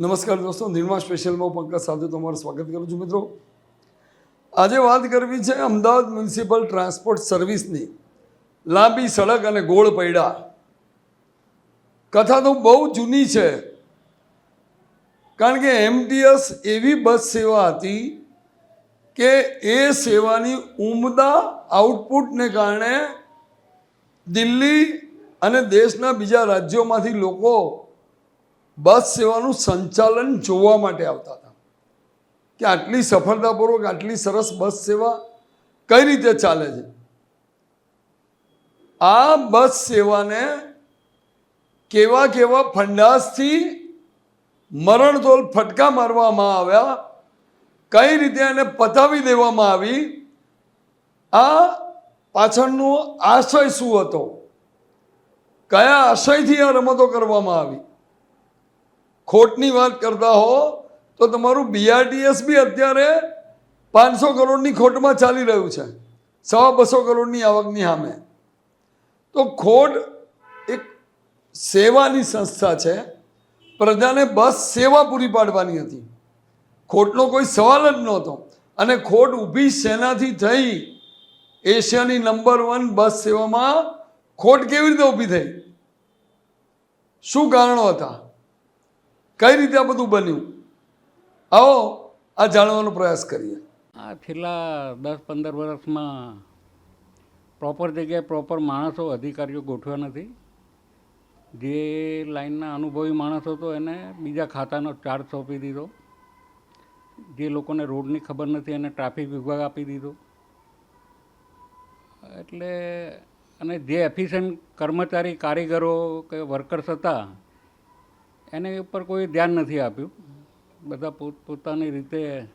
નમસ્કાર દોસ્તો નિર્મા સ્પેશિયલમાં પંકજ સાથે તમારું સ્વાગત કરું છું મિત્રો. આજે વાત કરવી છે અમદાવાદ મ્યુનિસિપલ ટ્રાન્સપોર્ટ સર્વિસની. લાંબી સડક અને ગોળ પૈડા. કથા તો બહુ જૂની છે. કારણ કે એમટીએસ એવી બસ સેવા હતી કે એ સેવાની ઉમદા આઉટપુટને કારણે દિલ્હી અને દેશના બીજા રાજ્યોમાંથી લોકો બસ સેવાનું સંચાલન જોવા માટે આવતા હતા. કે આટલી સફળતાપૂર્વક, આટલી સરસ બસ સેવા કઈ રીતે ચાલે છે? આ બસ સેવાને કેવા કેવા ફંડાસથી મરણતોલ ફટકા મારવામાં આવ્યા, કઈ રીતે એને પતાવી દેવામાં આવી, આ પાછળનો આશય શું હતો? કયા આશયથી આ રમતો કરવામાં આવી? ખોટની વાત કરતા હો, તો તમારું બીઆરટીએસ બી અત્યારે પાંચસો કરોડની ખોટમાં ચાલી રહ્યું છે. સવા બસો કરોડની આવકની સામે. તો ખોટ એક સેવાની સંસ્થા છે. પ્રજાને બસ સેવા પૂરી પાડવાની હતી. ખોટનો કોઈ સવાલ જ નહોતો. અને ખોટ ઊભી શેનાથી થઈ. એશિયાની નંબર વન બસ સેવામાં ખોટ કેવી રીતે ઊભી થઈ? શું કારણો હતા? કઈ રીતે આ બધું બન્યું? આવો, આ જાણવાનો પ્રયાસ કરીએ. આ છેલ્લા દસ પંદર વર્ષમાં પ્રોપર જગ્યાએ પ્રોપર માણસો અધિકારીઓ ગોઠવ્યા નથી. જે લાઈનના અનુભવી માણસો હતો એને બીજા ખાતાનો ચાર્જ સોંપી દીધો. જે લોકોને રોડની ખબર નથી એને ટ્રાફિક વિભાગ આપી દીધો. એટલે અને જે એફિશિયન્ટ કર્મચારી કારીગરો કે વર્કર્સ હતા એની ઉપર કોઈ ધ્યાન નથી આપ્યું. બધા પોત, પોતાની રીતે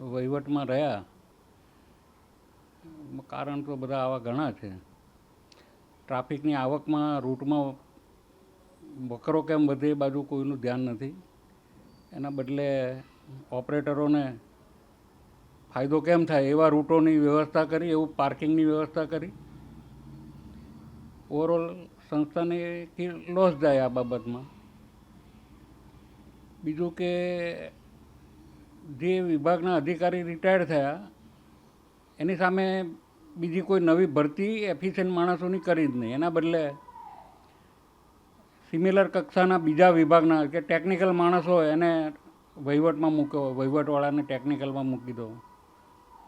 વહીવટમાં રહ્યા. કારણ તો બધા આવા ઘણા છે. ટ્રાફિકની આવકમાં, રૂટમાં વકરો કેમ વધે એ બાજુ કોઈનું ધ્યાન નથી. એના બદલે ઓપરેટરોને ફાયદો કેમ થાય એવા રૂટોની વ્યવસ્થા કરી, એવું પાર્કિંગની વ્યવસ્થા કરી. ઓવરઓલ સંસ્થાને લોસ જાય આ બાબતમાં. બીજું કે જે વિભાગના અધિકારી રિટાયર્ડ થયા, એની સામે બીજી કોઈ નવી ભરતી એફિશિયન્ટ માણસોની કરી જ નહીં. એના બદલે સિમિલર કક્ષાના બીજા વિભાગના કે ટેકનિકલ માણસો હોય એને વહીવટમાં મૂકો વહીવટવાળાને ટેકનિકલમાં મૂકી દો.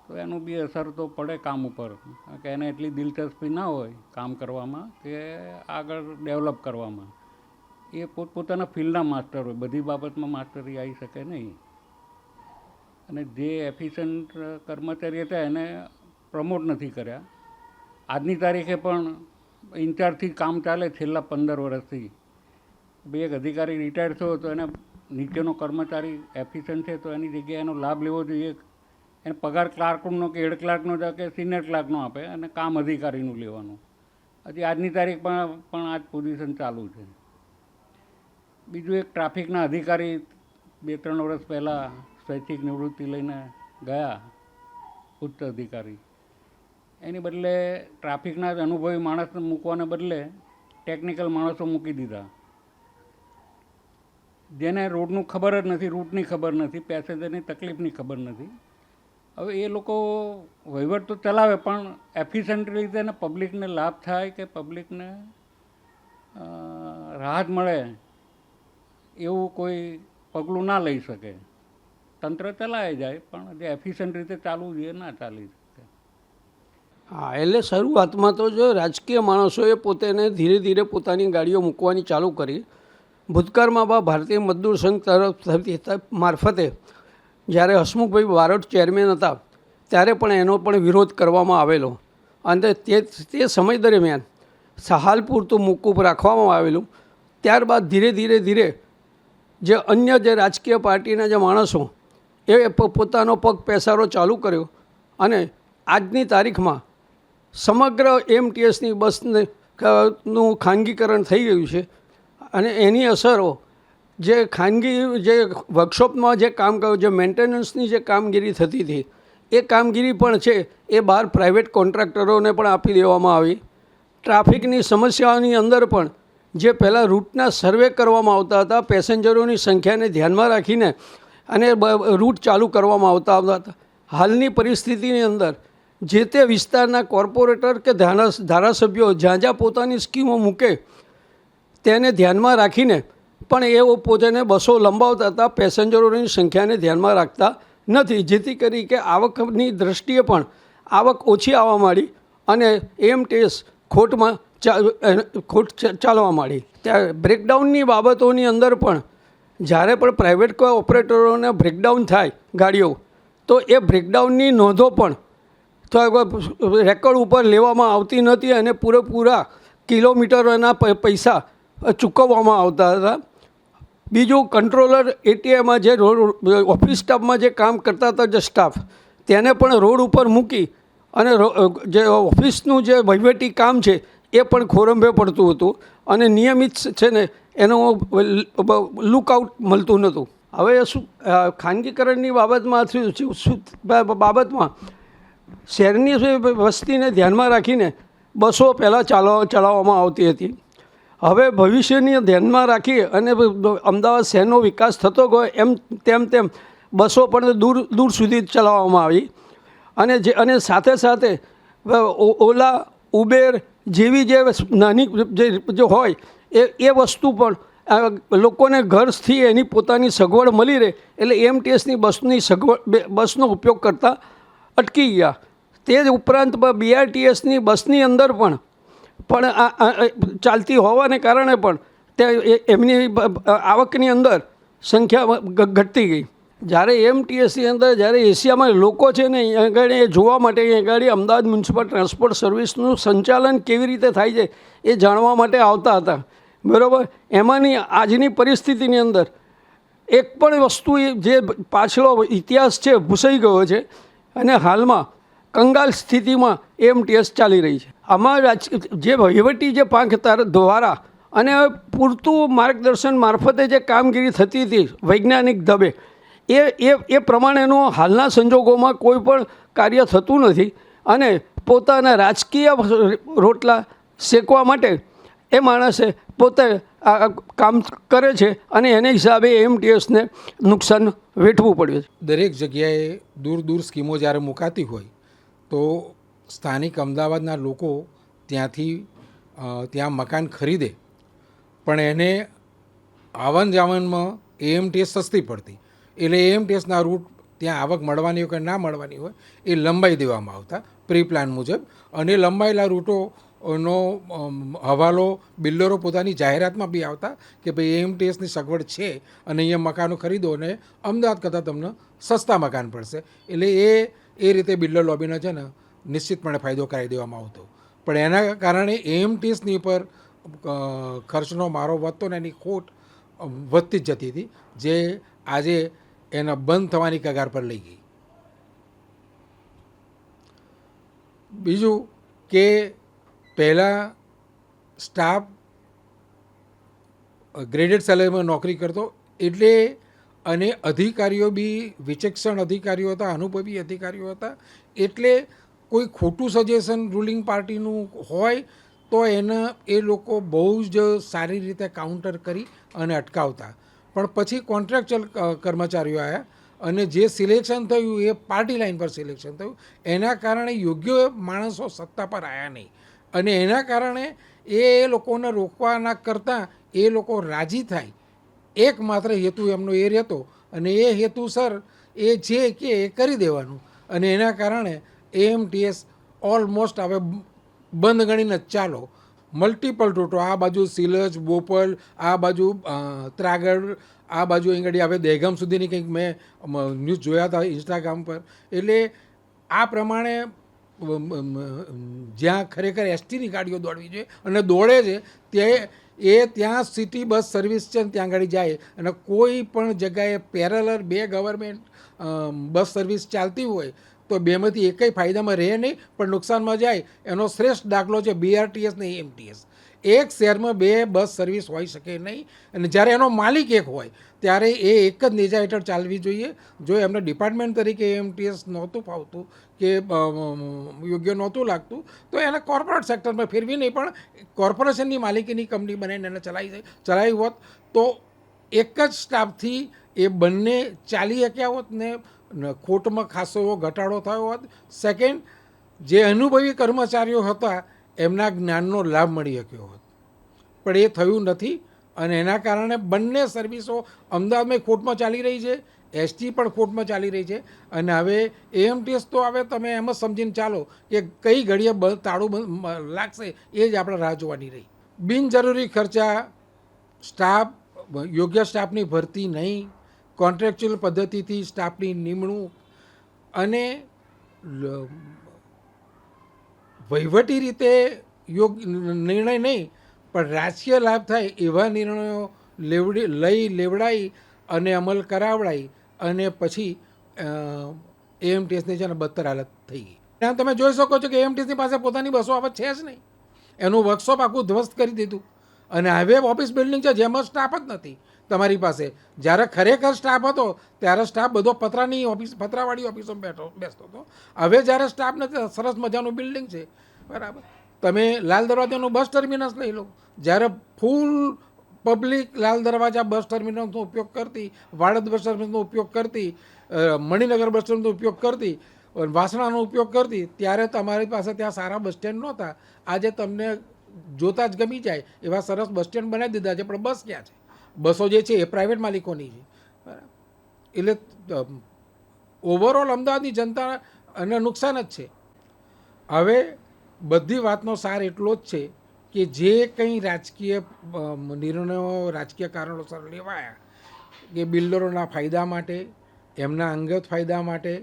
તો એનું બી અસર તો પડે કામ ઉપર. કારણ કે એને એટલી દિલચસ્પી ના હોય કામ કરવામાં કે આગળ ડેવલપ કરવામાં. એ પોતપોતાના ફિલ્ડના માસ્ટર હોય. બધી બાબતમાં માસ્ટરી આવી શકે નહીં. અને જે એફિશિયન્ટ કર્મચારી હતા એને પ્રમોટ નથી કર્યા. આજની તારીખે પણ ઇન્ચાર્જથી કામ ચાલે છેલ્લા પંદર વર્ષથી. બે એક અધિકારી રિટાયર થયો તો એને નીચેનો કર્મચારી એફિશિયન્ટ છે તો એની જગ્યાએ એનો લાભ લેવો જોઈએ. એને પગાર ક્લાર્કનો કે હેડ ક્લાર્કનો કે સિનિયર ક્લાર્કનો આપે અને કામ અધિકારીનું લેવાનું. હજી આજની તારીખ પણ આ જ પોઝિશન ચાલુ છે. બીજું એક ટ્રાફિકના અધિકારી બે ત્રણ વર્ષ પહેલાં સ્વૈચ્છિક નિવૃત્તિ લઈને ગયા, ઉચ્ચ અધિકારી. એની બદલે ટ્રાફિકના જ અનુભવી માણસને મૂકવાને બદલે ટેકનિકલ માણસો મૂકી દીધા. જેને રોડનું ખબર જ નથી, રૂટની ખબર નથી, પેસેન્જરની તકલીફની ખબર નથી. હવે એ લોકો વહીવટ તો ચલાવે, પણ એફિશિયન્ટ રીતે પબ્લિકને લાભ થાય કે પબ્લિકને રાહત મળે એવું કોઈ પગલું ના લઈ શકે. તંત્ર ચલાવી જાય, પણ જે એફિશિયન્ટ રીતે ચાલવું જોઈએ, ના ચાલી શકે. હા, એટલે શરૂઆતમાં તો જો રાજકીય માણસોએ પોતેને ધીરે ધીરે પોતાની ગાડીઓ મૂકવાની ચાલુ કરી. ભૂતકાળમાં બા ભારતીય મજદૂર સંઘ તરફથી મારફતે જ્યારે હસમુખભાઈ બારોટ ચેરમેન હતા, ત્યારે પણ એનો પણ વિરોધ કરવામાં આવેલો. અને તે તે સમય દરમિયાન સહાલ પૂરતું મોકૂફ રાખવામાં આવેલું. ત્યારબાદ ધીરે ધીરે ધીરે જે અન્ય જે રાજકીય પાર્ટીના જે માણસો, એ પોતાનો પગ પેસારો ચાલુ કર્યો અને આજની તારીખમાં સમગ્ર એમટીએસની બસને નું ખાનગીકરણ થઈ ગયું છે અને એની અસરો જે ખાનગી, જે વર્કશોપમાં જે કામ કર્યું, જે મેન્ટેનન્સની જે કામગીરી થતી હતી, એ કામગીરી પણ છે એ બહાર પ્રાઇવેટ કોન્ટ્રાક્ટરોને પણ આપી દેવામાં આવી. ટ્રાફિકની સમસ્યાઓની અંદર પણ જે પહેલાં રૂટના સર્વે કરવામાં આવતા હતા, પેસેન્જરોની સંખ્યાને ધ્યાનમાં રાખીને અને રૂટ ચાલુ કરવામાં આવતા આવતા હતા. હાલની પરિસ્થિતિની અંદર જે તે વિસ્તારના કોર્પોરેટર કે ધારા ધારાસભ્યો જ્યાં જ્યાં પોતાની સ્કીમો મૂકે, તેને ધ્યાનમાં રાખીને પણ એઓ પોતાને બસો લંબાવતા હતા, પેસેન્જરોની સંખ્યાને ધ્યાનમાં રાખતા નથી. જેથી કરી કે આવકની દ્રષ્ટિએ પણ આવક ઓછી આવવા માંડી અને એમ ટેસ ખોટમાં ખોટ ચાલવા માંડી. ત્યાં બ્રેકડાઉનની બાબતોની અંદર પણ જ્યારે પણ પ્રાઇવેટ કોઈ ઓપરેટરોને બ્રેકડાઉન થાય ગાડીઓ, તો એ બ્રેકડાઉનની નોંધો પણ રેકોર્ડ ઉપર લેવામાં આવતી નથી અને પૂરેપૂરા કિલોમીટરોના પૈસા ચૂકવવામાં આવતા હતા. બીજું કંટ્રોલર એટીએમાં જે રોડ ઓફિસ સ્ટાફમાં જે કામ કરતા હતા જે સ્ટાફ તેને પણ રોડ ઉપર મૂકી અને જે ઓફિસનું જે વહીવટી કામ છે એ પણ ખોરંભે પડતું હતું અને નિયમિત છે ને, એનું લુકઆઉટ મળતું નહોતું. હવે શું ખાનગીકરણની બાબતમાં બાબતમાં શહેરની વસ્તીને ધ્યાનમાં રાખીને બસો પહેલાં ચાલવા, ચલાવવામાં આવતી હતી. હવે ભવિષ્યની ધ્યાનમાં રાખી અને અમદાવાદ શહેરનો વિકાસ થતો ગયો એમ, તેમ તેમ બસો પણ દૂર દૂર સુધી ચલાવવામાં આવી. અને જે, અને સાથે સાથે ઓલા, ઉબેર જેવી જે નાની જે હોય, એ એ વસ્તુ પણ લોકોને ઘરથી એની પોતાની સગવડ મળી રહે, એટલે એમટીએસની બસની સગવડ બસનો ઉપયોગ કરતા અટકી ગયા. તે જ ઉપરાંત બીઆરટીએસની બસની અંદર પણ પણ આ ચાલતી હોવાને કારણે પણ, તે, એ- એમની આવકની અંદર સંખ્યા ઘટતી ગઈ. જ્યારે એમટીએસની અંદર જ્યારે એશિયામાં લોકો છે ને અહીંયા આગળ એ જોવા માટે અહીંયા આગળ અમદાવાદ મ્યુનિસિપલ ટ્રાન્સપોર્ટ સર્વિસનું સંચાલન કેવી રીતે થાય છે એ જાણવા માટે આવતા હતા. બરાબર? એમાંની આજની પરિસ્થિતિની અંદર એક પણ વસ્તુ જે પાછળો ઇતિહાસ છે ભૂસાઈ ગયો છે અને હાલમાં કંગાલ સ્થિતિમાં એમટીએસ ચાલી રહી છે. આમાં જે વહીવટી જે પાંખ તાર દ્વારા અને પૂરતું માર્ગદર્શન મારફતે જે કામગીરી થતી હતી વૈજ્ઞાનિક ઢબે એ એ એ પ્રમાણેનું હાલના સંજોગોમાં કોઈ પણ કાર્ય થતું નથી અને પોતાના રાજકીય રોટલા શેકવા માટે એ માણસે પોતે આ કામ કરે છે અને એને હિસાબે એમટીએસને નુકસાન વેઠવું પડ્યું છે. દરેક જગ્યાએ દૂર દૂર સ્કીમો જ્યારે મુકાતી હોય તો સ્થાનિક અમદાવાદના લોકો ત્યાંથી ત્યાં મકાન ખરીદે. પણ એને આવન જાવનમાં એએમટીએસ સસ્તી પડતી. એટલે એએમટીએસના રૂટ ત્યાં આવક મળવાની હોય કે ના મળવાની હોય, એ લંબાઈ દેવામાં આવતા પ્રી પ્લાન મુજબ. અને લંબાયેલા રૂટો નો હવાલો, બિલ્ડરો પોતાની જાહેરાતમાં બી આવતા કે ભાઈ એએમટીએસની સગવડ છે અને અહીંયા મકાનો ખરીદો અને અમદાવાદ કરતાં તમને સસ્તા મકાન પડશે. એટલે એ એ રીતે બિલ્ડર લોબીનો છે ને, નિશ્ચિતપણે ફાયદો કરાવી દેવામાં આવતો. પણ એના કારણે એએમટીએસની ઉપર ખર્ચનો મારો વધતો ને એની ખોટ વધતી જ જતી હતી. જે આજે એના બંધ થવાની કગાર પર લઈ ગઈ. બીજું કે પહેલાં સ્ટાફ ગ્રેડેડ સેલેરીમાં નોકરી કરતો એટલે અને અધિકારીઓ બી વિચક્ષણ અધિકારીઓ હતા, અનુભવી અધિકારીઓ હતા, એટલે કોઈ ખોટું સજેશન રૂલિંગ પાર્ટીનું હોય તો એને એ લોકો બહુ જ સારી રીતે કાઉન્ટર કરી અને અટકાવતા. પણ પછી કોન્ટ્રાક્ચ્યુઅલ કર્મચારીઓ આવ્યા અને જે સિલેક્શન થયું એ પાર્ટી લાઈન પર સિલેક્શન થયું. એના કારણે યોગ્ય માણસો સત્તા પર આવ્યા નહીં. અને એના કારણે એ લોકોને રોકવાના કરતાં એ લોકો રાજી થાય. એકમાત્ર હેતુ એમનો એ રહેતો અને એ હેતુસર એ જે કે એ કરી દેવાનું. અને એના કારણે એએમટીએસ ઓલમોસ્ટ હવે બંધ ગણીને ચાલો. મલ્ટિપલ રૂટો આ બાજુ સિલજ બોપલ, આ બાજુ ત્રાગડ, આ બાજુ અહીંગડી હવે દહેગામ સુધીની કંઈક મેં ન્યૂઝ જોયા હતા ઇન્સ્ટાગ્રામ પર. એટલે આ પ્રમાણે જ્યાં ખરેખર એસટીની ગાડીઓ દોડવી જોઈએ અને દોડે છે, તે, એ ત્યાં સિટી બસ સર્વિસ છે ને ત્યાં આગળ જાય. અને કોઈ પણ જગ્યાએ પેરેલર બે ગવર્મેન્ટ બસ સર્વિસ ચાલતી હોય તો બેમાંથી એકેય ફાયદામાં રહે નહીં, પણ નુકસાનમાં જાય. એનો શ્રેષ્ઠ દાખલો છે બીઆરટીએસ ને એમટીએસ એક શહેરમાં બે બસ સર્વિસ હોઈ શકે નહીં. અને જ્યારે એનો માલિક એક હોય, ત્યારે એ એક જ નેજા હેઠળ ચાલવી જોઈએ. જો એમને ડિપાર્ટમેન્ટ તરીકે એમટીએસ નહોતું ફાવતું કે યોગ્ય નહોતું લાગતું, તો એને કોર્પોરેટ સેક્ટરમાં ફેરવી નહીં. પણ કોર્પોરેશનની માલિકીની કંપની બનાવીને એને ચલાવી ચલાવી હોત તો એક જ સ્ટાફથી એ બંને ચાલી શક્યા હોત ને ન- ખોટમાં ખાસો એવો ઘટાડો થયો હોત. સેકન્ડ જે અનુભવી કર્મચારીઓ હતા, એમના જ્ઞાનનો લાભ મળી શક્યો હોત. પણ એ થયું નથી અને એના કારણે બંને સર્વિસો અમદાવાદમાં ખોટમાં ચાલી રહી છે એસટી પણ ખોટમાં ચાલી રહી છે. અને હવે એએમટીએસ તો હવે તમે એમ જ સમજીને ચાલો કે કઈ ઘડીએ તાળું લાગશે, એ જ આપણે રાહ જોવાની રહી. બિનજરૂરી ખર્ચા, સ્ટાફ, યોગ્ય સ્ટાફની ભરતી નહીં. કોન્ટ્રાક્ચ્યુઅલ પદ્ધતિથી સ્ટાફની નિમણૂક અને વહીવટી રીતે યોગ્ય નિર્ણય નહીં, પણ રાજકીય લાભ થાય એવા નિર્ણયો લેવડી, લઈ લેવડાઈ અને અમલ કરાવડાઈ અને પછી એએમટીએસની છે ને બદતર હાલત થઈ ગઈ. તમે જોઈ શકો છો કે એએમટીએસની પાસે પોતાની બસો આવત છે જ નહીં. એનું વર્કશોપ આખું ધ્વસ્ત કરી દીધું. અને હવે ઓફિસ બિલ્ડિંગ છે જેમાં સ્ટાફ જ નથી. તમારી પાસે. જ્યારે ખરેખર સ્ટાફ હતો, ત્યારે સ્ટાફ બધો પતરાની ઓફિસ પતરાવાળી ઓફિસમાં બેઠો, બેસતો હતો. હવે જ્યારે સ્ટાફ નથી, સરસ મજાનું બિલ્ડિંગ છે. બરાબર. તમે લાલ દરવાજાનું બસ ટર્મિનસ લઈ લો. જ્યારે ફૂલ પબ્લિક લાલ દરવાજા બસ ટર્મિનસનો ઉપયોગ કરતી, વાડદ બસ ટર્મિનસનો ઉપયોગ કરતી મણિનગર બસ સ્ટેન્ડનો ઉપયોગ કરતી, વાસણાનો ઉપયોગ કરતી, ત્યારે તમારી પાસે ત્યાં સારા બસ સ્ટેન્ડ નહોતા. આજે તમને જોતા જ ગમી જાય એવા સરસ બસ સ્ટેન્ડ બનાવી દીધા છે, પણ બસ ક્યાં છે? બસો જે છે એ પ્રાઇવેટ માલિકોની છે. એટલે ઓવરઓલ અમદાવાદની જનતા અને નુકસાન જ છે. હવે બધી વાતનો સાર એટલો જ છે કે જે કંઈ રાજકીય નિર્ણયો રાજકીય કારણોસર લેવાયા, કે બિલ્ડરોના ફાયદા માટે, એમના અંગત ફાયદા માટે,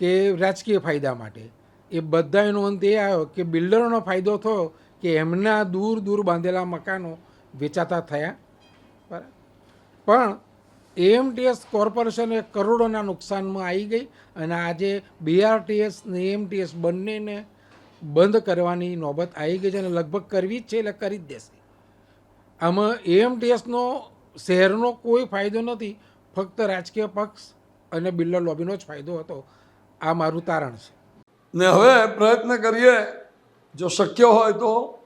કે રાજકીય ફાયદા માટે, એ બધાનો અંત એ આવ્યો કે બિલ્ડરોનો ફાયદો થયો કે એમના દૂર દૂર બાંધેલા મકાનો વેચાતા થયા. પણ એએમટીએસ કોર્પોરેશન એ કરોડોના નુકસાનમાં આવી ગઈ અને આજે બીઆરટીએસ ને એએમટીએસ બંનેને બંધ કરવાની નોબત આવી ગઈ છે અને લગભગ કરવી જ છે એટલે કરી જ દેશે. આમાં એએમટીએસનો શહેરનો કોઈ ફાયદો નથી, ફક્ત રાજકીય પક્ષ અને બિલ્ડર લોબીનો જ ફાયદો હતો. આ મારું તારણ છે. ને હવે પ્રયત્ન કરીએ, જો શક્ય હોય તો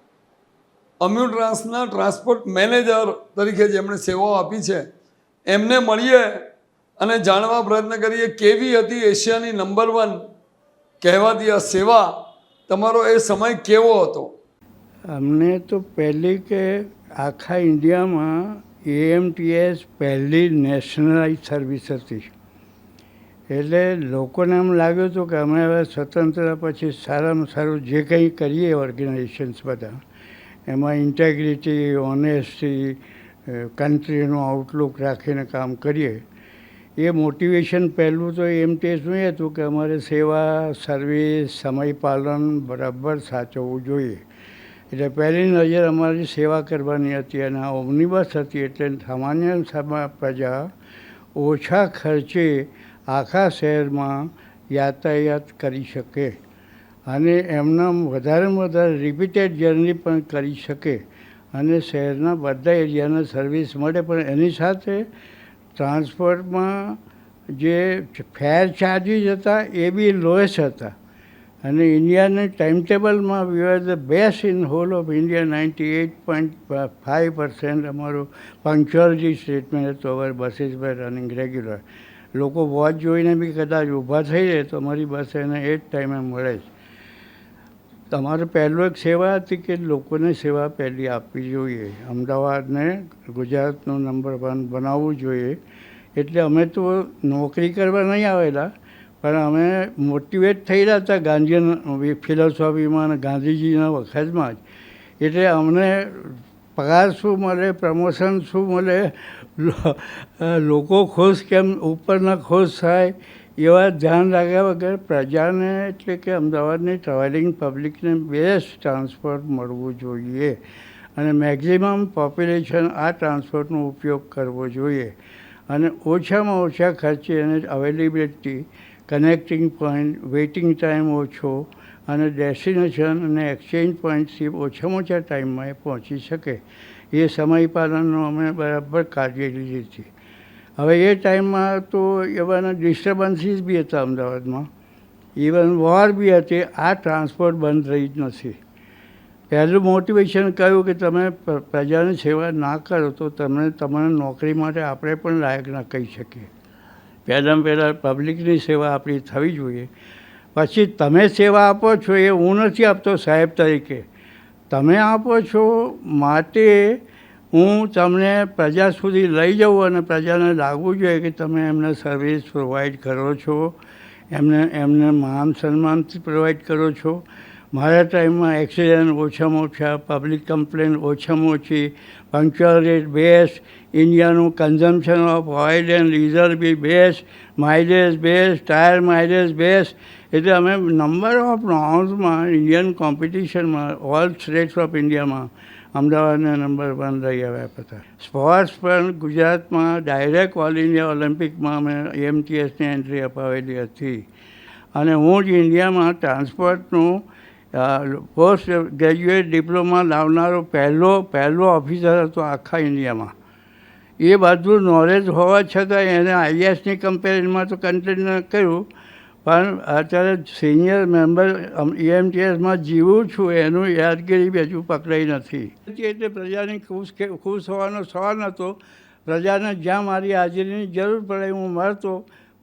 અમ્યુટ્રાન્સના ટ્રાન્સપોર્ટ મેનેજર તરીકે જેમણે સેવાઓ આપી છે. એમને મળીએ અને જાણવા પ્રયત્ન કરીએ કેવી હતી એશિયાની નંબર વન કહેવાતી આ સેવા. તમારો એ સમય કેવો હતો? અમને તો પહેલી કે આખા ઇન્ડિયામાં એએમટીએસ પહેલી નેશનલાઇઝ સર્વિસ હતી. એટલે લોકોને એમ લાગ્યું હતું કે અમે હવે સ્વતંત્ર પછી સારામાં સારું જે કંઈ કરીએ ઓર્ગેનાઇઝેશન્સ બધા. એમાં ઇન્ટેગ્રિટી ઓનેસ્ટી કન્ટ્રીનું આઉટલુક રાખીને કામ કરીએ. એ મોટિવેશન પહેલું તો એમ એમટીએસનું એ હતું કે અમારે સેવા સર્વિસ સમય પાલન બરાબર સાચવવું જોઈએ. એટલે પહેલી નજર અમારી સેવા કરવાની હતી અને આ ઓમનીબસ હતી એટલે સામાન્ય સમા પ્રજા ઓછા ખર્ચે આખા શહેરમાં યાતાયાત કરી શકે. અને એમના વધારેમાં વધારે રિપીટેડ જર્ની પણ કરી શકે. અને શહેરના બધા એરિયાને સર્વિસ મળે, પણ એની સાથે ટ્રાન્સપોર્ટમાં જે ફેર ચાર્જીસ હતા એ બી લોએસ્ટ હતા. અને ઇન્ડિયાને ટાઈમ ટેબલમાં we are the best in whole of India ninety eight point five percent અમારું પંક્ચ્યુઅલિટી સ્ટેટમેન્ટ હતું our buses by running regular લોકો વોચ જોઈને બી કદાચ ઊભા થઈ જાય તો અમારી બસ એને એ જ ટાઈમે મળે છે તમારે પહેલું એક સેવા હતી કે લોકોને સેવા પહેલી આપવી જોઈએ? અમદાવાદને ગુજરાતનો નંબર વન બનાવવું જોઈએ. એટલે અમે તો નોકરી કરવા નહીં આવેલા, પણ અમે મોટિવેટ રહ્યા હતા ગાંધી ફિલોસોફીમાં ગાંધીજીના વખતમાં જ. એટલે અમને પગાર શું મળે, પ્રમોશન શું મળે લોકો ખુશ કેમ ઉપર ન ખુશ થાય એવા ધ્યાન રાખ્યા વગર પ્રજાને એટલે કે અમદાવાદની ટ્રાવેલિંગ પબ્લિકને બેસ્ટ ટ્રાન્સપોર્ટ મળવું જોઈએ અને મેક્ઝિમમ પોપ્યુલેશન આ ટ્રાન્સપોર્ટનો ઉપયોગ કરવો જોઈએ અને ઓછામાં ઓછા ખર્ચે અને availability connecting point waiting time ઓછો અને ડેસ્ટિનેશન અને એક્સચેન્જ પોઈન્ટથી ઓછામાં ઓછા ટાઈમમાં એ પહોંચી શકે. એ સમય પાલનનો અમે બરાબર કાળજી લીધી હતી હવે એ ટાઈમમાં તો એવાના ડિસ્ટર્બન્સીસ બી હતા અમદાવાદમાં. ઇવન વોર બી હતી. આ ટ્રાન્સપોર્ટ બંધ રહી જ નથી. પહેલું મોટિવેશન કહ્યું કે તમે પ્રજાની સેવા ના કરો તો તમને તમને નોકરી માટે આપણે પણ લાયક ના કહી શકીએ. પહેલાં પહેલાં પબ્લિકની સેવા આપણી થવી જોઈએ. પછી તમે સેવા આપો છો એ હું નથી આપતો સાહેબ તરીકે. તમે આપો છો માટે હું તમને પ્રજા સુધી લઈ જાઉં અને પ્રજાને લાગવું જોઈએ કે તમે એમને સર્વિસ પ્રોવાઈડ કરો છો. એમને એમને માન સન્માનથી પ્રોવાઈડ કરો છો. મારા ટાઈમમાં એક્સિડન્ટ ઓછામાં ઓછા પબ્લિક કમ્પ્લેન ઓછામાં ઓછી puncture rate best ઇન્ડિયાનું consumption of oil and diesel B best mileage best tyre mileage best એટલે અમે નંબર ઓફ રાઉન્ડ્સમાં ઇન્ડિયન કોમ્પિટિશનમાં ઓલ સ્ટેટ્સ ઓફ ઇન્ડિયામાં અમદાવાદને નંબર વન રહી આવ્યા હતા સ્પોર્ટ્સ પણ ગુજરાતમાં ડાયરેક્ટ ઓલ ઇન્ડિયા ઓલિમ્પિકમાં અમે એમટીએસની એન્ટ્રી અપાવેલી હતી. અને હું જ ઇન્ડિયામાં ટ્રાન્સપોર્ટનું પોસ્ટ ગ્રેજ્યુએટ ડિપ્લોમા લાવનારો પહેલો પહેલો ઓફિસર હતો આખા ઇન્ડિયામાં એ બધું નોલેજ હોવા છતાં એને આઈએસની કમ્પેરિઝનમાં તો કન્ટેન કર્યું. પણ અત્યારે સિનિયર મેમ્બર ઈએમટીએસમાં જીવું છું, એનું યાદગીરી બી હજુ પકડાઈ નથી. એટલે પ્રજાની ખુશ ખુશ હોવાનો સવાલ નહોતો પ્રજાને જ્યાં મારી હાજરીની જરૂર પડે હું મળતો,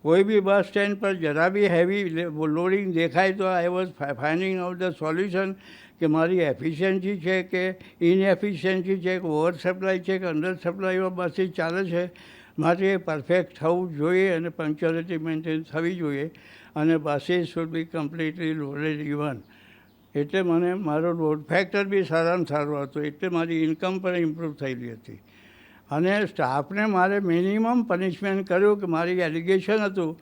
કોઈ બી બસ સ્ટેન્ડ પર જરા બી હેવી લોડિંગ દેખાય તો I was finding out the solution કે મારી એફિશિયન્સી છે કે ઇનએફિશિયન્સી છે કે ઓવર સપ્લાય છે કે અંડર સપ્લાયમાં બસીસ ચાલે છે. માટે પરફેક્ટ થવું જોઈએ અને પંક્ચ્યુઅલિટી મેન્ટેન થવી જોઈએ અને buses should be completely loaded even એટલે મને મારો લોડ ફેક્ટર બી સારામાં સારો હતો, એટલે મારી ઇન્કમ પણ ઇમ્પ્રૂવ થયેલી હતી. અને સ્ટાફને મારે મિનિમમ પનિશમેન્ટ કર્યું કે મારી એલિગેશન હતું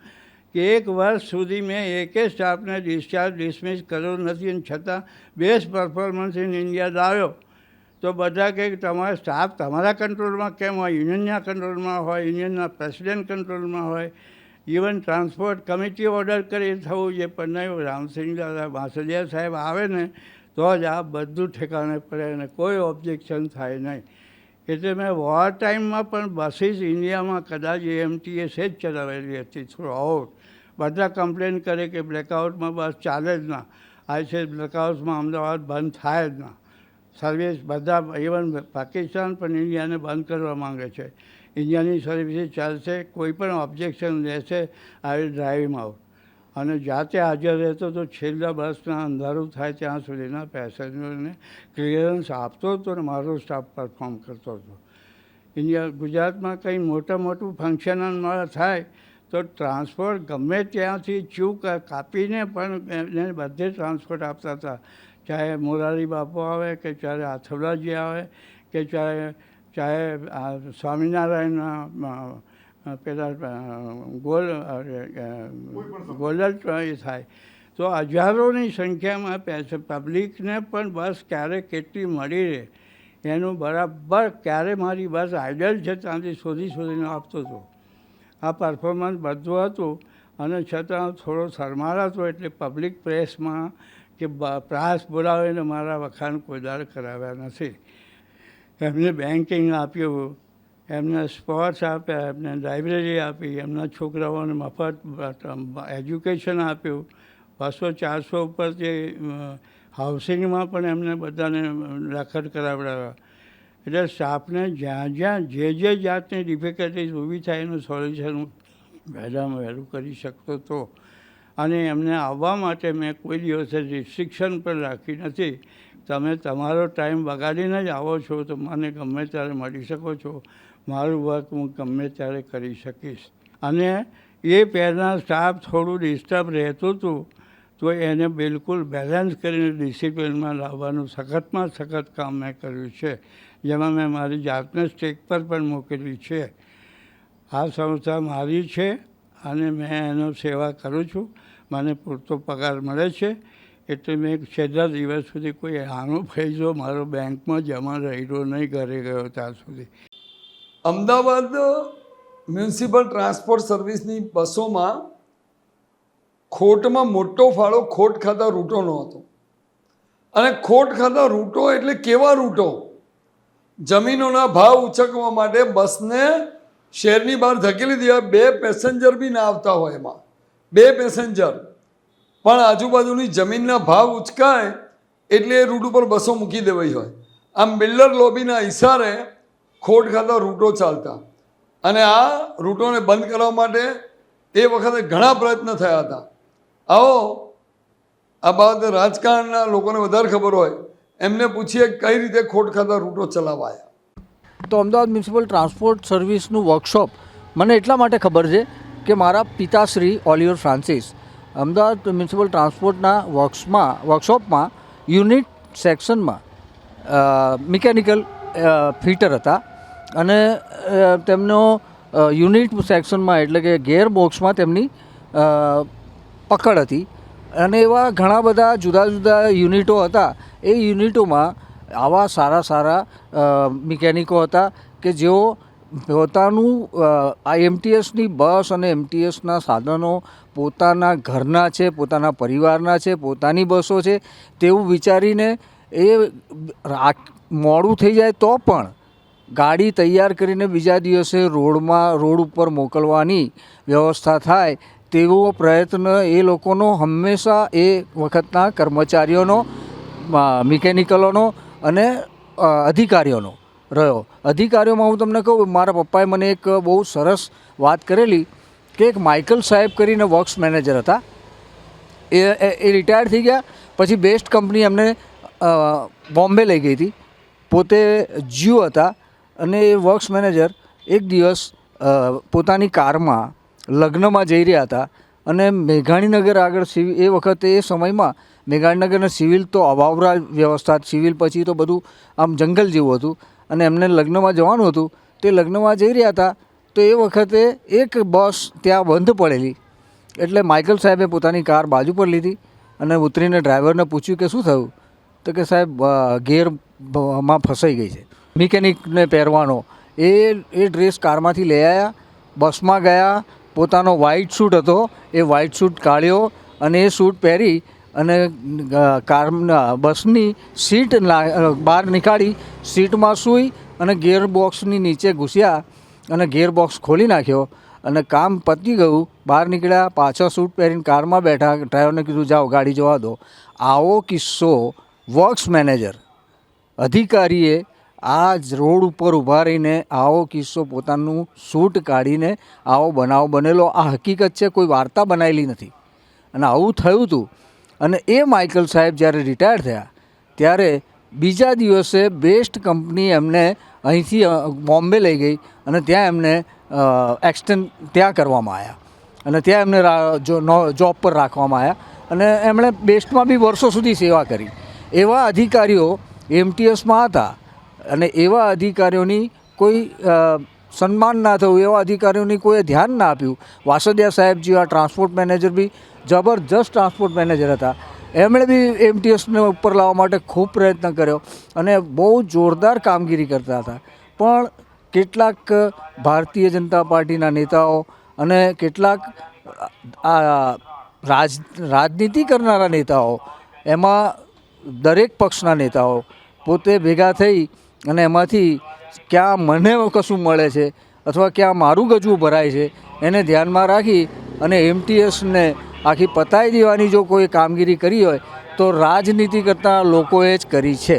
કે એક વર્ષ સુધી મેં એકે સ્ટાફને ડિસ્ચાર્જ ડિસમિસ કર્યો નથી અને છતાં બેસ્ટ પરફોર્મન્સ ઇન ઇન્ડિયા લાવ્યો તો બધા કહે કે તમારો સ્ટાફ તમારા કંટ્રોલમાં કેમ હોય? યુનિયનના કંટ્રોલમાં હોય યુનિયનના પ્રેસિડેન્ટ કંટ્રોલમાં હોય? ઇવન ટ્રાન્સપોર્ટ કમિટી ઓર્ડર કરી થવું જોઈએ પણ નહીં રામસિંહ દાદા વાસદિયા સાહેબ આવે ને, તો જ આ બધું ઠેકાણે પડે અને કોઈ ઓબ્જેક્શન થાય નહીં. એટલે મેં વોર ટાઈમમાં પણ બસીસ ઇન્ડિયામાં કદાચ એમટીએસે જ ચલાવેલી હતી થ્રુ આઉટ બધા કમ્પ્લેન કરે કે બ્લેકઆઉટમાં બસ ચાલે જ ના. આ છે બ્લેકઆઉટમાં અમદાવાદ બંધ થાય જ ના. સર્વિસ બધા ઇવન પાકિસ્તાન પણ ઇન્ડિયાને બંધ કરવા માંગે છે. ઇન્ડિયાની સર્વિસ ચાલશે, કોઈ પણ ઓબ્જેક્શન રહેશે આવી ડ્રાઇવિંગ આઉટ અને જાતે હાજર રહેતો તો છેલ્લા બસના અંધારું થાય ત્યાં સુધીના પેસેન્જરને ક્લિયરન્સ આપતો હતો ને મારો સ્ટાફ પરફોર્મ કરતો હતો. ઇન્ડિયા, ગુજરાતમાં કંઈ મોટા મોટું ફંક્શન થાય તો ટ્રાન્સપોર્ટ ગમે ત્યાંથી ચૂક કાપીને પણ એને બધે ટ્રાન્સપોર્ટ આપતા હતા. ચાહે મોરારી બાપુ આવે કે ચાહે આથવડાજી આવે કે ચાહે ચાહે સ્વામિનારાયણના પેલા ગોલ ગોલ્ડન એ થાય. તો હજારોની સંખ્યામાં પબ્લિકને પણ બસ ક્યારે કેટલી મળી રહે, એનું બરાબર ક્યારે મારી બસ આઈડલ છે ત્યાંથી શોધી શોધીને આપતો હતો. આ પરફોર્મન્સ બધું હતું અને છતાં થોડો શરમાળ હતો એટલે પબ્લિક પ્રેસમાં કે પ્રાસ બોલાવીને મારા વખાણ કોઈ દાડ કરાવ્યા નથી. એમને બેન્કિંગ આપ્યું, એમને સ્પોર્ટ્સ આપ્યા, એમને લાઇબ્રેરી આપી, એમના છોકરાઓને મફત એજ્યુકેશન આપ્યું. બસો ચારસો ઉપર જે હાઉસિંગમાં પણ એમને બધાને દાખલ કરાવડાવ્યા. એટલે સ્ટાફને જ્યાં જ્યાં જે જે જાતની ડિફિકલ્ટીઝ ઊભી થાય એનું સોલ્યુશન વહેલામાં વહેલું કરી શકતો હતો અને એમને આવવા માટે મેં કોઈ દિવસે રિસ્ટ્રિક્શન પણ રાખી નથી. તમે તમારો ટાઈમ બગાડીને જ આવો છો તો મને ગમે ત્યારે મળી શકો છો. મારું વર્ક હું ગમે ત્યારે કરી શકીશ. અને એ પહેલાં સ્ટાફ થોડું ડિસ્ટર્બ રહેતું હતું, તો એને બિલકુલ બેલેન્સ કરીને ડિસિપ્લિનમાં લાવવાનું સખતમાં સખત કામ મેં કર્યું છે. જેમાં મેં મારી જાતને સ્ટેક પર પણ મૂકેલી છે. આ સંસ્થા મારી છે અને મેં એનો સેવા કરું છું. મને પૂરતો પગાર મળે છે, એટલે મેં છેલ્લા દિવસ સુધી કોઈ આનો પૈસો મારો બેંકમાં જમા રહ્યો નહીં ઘરે ગયો ત્યાં સુધી. અમદાવાદ મ્યુનિસિપલ ટ્રાન્સપોર્ટ સર્વિસની બસોમાં ખોટમાં મોટો ફાળો ખોટ ખાતા રૂટોનો હતો. અને ખોટ ખાતા રૂટો એટલે કેવા રૂટો? જમીનોના ભાવ ઉચકવા માટે બસને શહેરની બહાર ધકેલી દેવા બે પેસેન્જર બી ના આવતા હોય એમાં. બે પેસેન્જર. પણ આજુબાજુની જમીનના ભાવ ઉચકાય એટલે એ રૂટ ઉપર બસો મૂકી દેવાઈ હોય. આમ બિલ્ડર લોબીના ઇશારે ખોટ ખાતા રૂટો ચાલતા. અને આ રૂટોને બંધ કરવા માટે એ વખતે ઘણા પ્રયત્ન થયા હતા. આવો, આ બાબતે રાજકારણના લોકોને વધારે ખબર હોય, એમને પૂછીએ કઈ રીતે ખોટ ખાતા રૂટો ચલાવાયા. તો અમદાવાદ મ્યુનિસિપલ ટ્રાન્સપોર્ટ સર્વિસનું વર્કશોપ, મને એટલા માટે ખબર છે કે મારા પિતાશ્રી ઓલિવર ફ્રાન્સિસ, અમદાવાદ મ્યુનિસિપલ ટ્રાન્સપોર્ટના વર્ક્સમાં, વર્કશોપમાં, યુનિટ સેક્શનમાં મિકેનિકલ ફિટર હતા. અને તેમનો યુનિટ સેક્શનમાં એટલે કે ગેર બોક્સમાં તેમની પકડ હતી. અને એવા ઘણા બધા જુદા જુદા યુનિટો હતા. એ યુનિટોમાં આવા સારા સારા મિકેનિકો હતા કે જેઓ પોતાનું આ એમટીએસની બસ અને એમટીએસના સાધનો પોતાના ઘરના છે, પોતાના પરિવારના છે, પોતાની બસો છે, તેવું વિચારીને એ મોડું થઈ જાય તો પણ ગાડી તૈયાર કરીને બીજા દિવસે રોડમાં, રોડ ઉપર મોકલવાની વ્યવસ્થા થાય તેવો પ્રયત્ન એ લોકોનો હંમેશા એ વખતના કર્મચારીઓનો મિકેનિકલોનો અને અધિકારીઓનો. રહ્યો. અધિકારીઓમાં હું તમને કહું, મારા પપ્પાએ મને એક બહુ સરસ વાત કરેલી કે એક માઇકલ સાહેબ કરીને વર્ક્સ મેનેજર હતા. એ, એ- રિટાયર થઈ ગયા, પછી બેસ્ટ કંપની એમને બોમ્બે લઈ ગઈ હતી. પોતે જીઓ હતા અને એ વર્ક્સ મેનેજર એક દિવસ પોતાની કારમાં લગ્નમાં જઈ રહ્યા હતા અને મેઘાણીનગર આગળ સિવિલ, એ વખતે એ સમયમાં મેઘાણીનગરના સિવિલ તો અવાવરા વ્યવસ્થા, સિવિલ પછી તો બધું આમ જંગલ જેવું હતું. અને એમને લગ્નમાં જવાનું હતું તે લગ્નમાં જઈ રહ્યા હતા તો એ વખતે એક બસ ત્યાં બંધ પડેલી. એટલે માઇકલ સાહેબે પોતાની કાર બાજુ પર લીધી અને ઉતરીને ડ્રાઈવરને પૂછ્યું કે શું થયું? તો કે સાહેબ અ, ગેર બ- માં ફસાઈ ગઈ છે. મિકેનિકને પહેરવાનો. એ એ ડ્રેસ કારમાંથી લઈ આવ્યા બસમાં ગયા પોતાનો વ્હાઇટ સૂટ હતો એ વ્હાઇટ સૂટ કાઢ્યો અને એ સૂટ પહેરી અને કાર બસની સીટ બહાર નીકાળી સીટમાં સૂઈ અને ગેર બોક્સની નીચે ઘૂસ્યા અને ગેર બોક્સ ખોલી નાખ્યો અને કામ પતી ગયું. બહાર નીકળ્યા, પાછા સૂટ પહેરીને કારમાં બેઠા, ડ્રાઈવરને કીધું, જાઓ, ગાડી જવા દો. આવો કિસ્સો વર્ક્સ મેનેજર, અધિકારીએ આ જ રોડ ઉપર ઊભા રહીને આવો કિસ્સો પોતાનું સૂટ કાઢીને આવો બનાવ બનેલો. આ હકીકત છે, કોઈ વાર્તા બનાવેલી નથી. અને આવું થયું હતું અને એ માઇકલ સાહેબ જ્યારે રિટાયર થયા, ત્યારે બીજા દિવસે બેસ્ટ કંપની એમને અહીંથી બોમ્બે લઈ ગઈ અને ત્યાં એમને એક્સટેન્ડ ત્યાં કરવામાં આવ્યા. અને ત્યાં એમને જોબ પર રાખવામાં આવ્યા. અને એમણે બેસ્ટમાં બી વર્ષો સુધી સેવા કરી. એવા અધિકારીઓ એમટીએસમાં હતા અને એવા અધિકારીઓની કોઈ સન્માન ના થયું, એવા અધિકારીઓની કોઈએ ધ્યાન ના આપ્યું. વાસદિયા સાહેબ જેવા ટ્રાન્સપોર્ટ મેનેજર બી જબરજસ્ત ટ્રાન્સપોર્ટ મેનેજર હતા. એમણે બી એમટીએસને ઉપર લાવવા માટે ખૂબ પ્રયત્ન કર્યો અને બહુ જોરદાર કામગીરી કરતા હતા. પણ કેટલાક ભારતીય જનતા પાર્ટીના નેતાઓ અને કેટલાક રાજ, રાજનીતિ કરનારા નેતાઓ, એમાં દરેક પક્ષના નેતાઓ પોતે ભેગા થઈ અને એમાંથી ક્યાં મને કશું મળે છે અથવા ક્યાં મારું ગજવું ભરાય છે એને ધ્યાનમાં રાખી અને એમટીએસને આખી પતાઈ દેવાની જો કોઈ કામગીરી કરી હોય, તો રાજનીતિ કરતા લોકોએ જ કરી છે.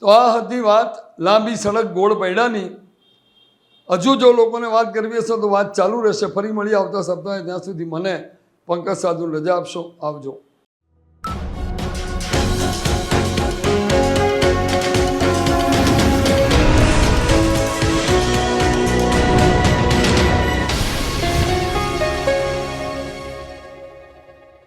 તો આ હતી વાત લાંબી સડક ગોળ પૈડાની. હજુ જો લોકોને વાત કરવી હશે તો વાત ચાલુ રહેશે. ફરી મળી આવતા સપ્તાહે ત્યાં સુધી મને પંકજ સાધુ રજા આપશો. આવજો.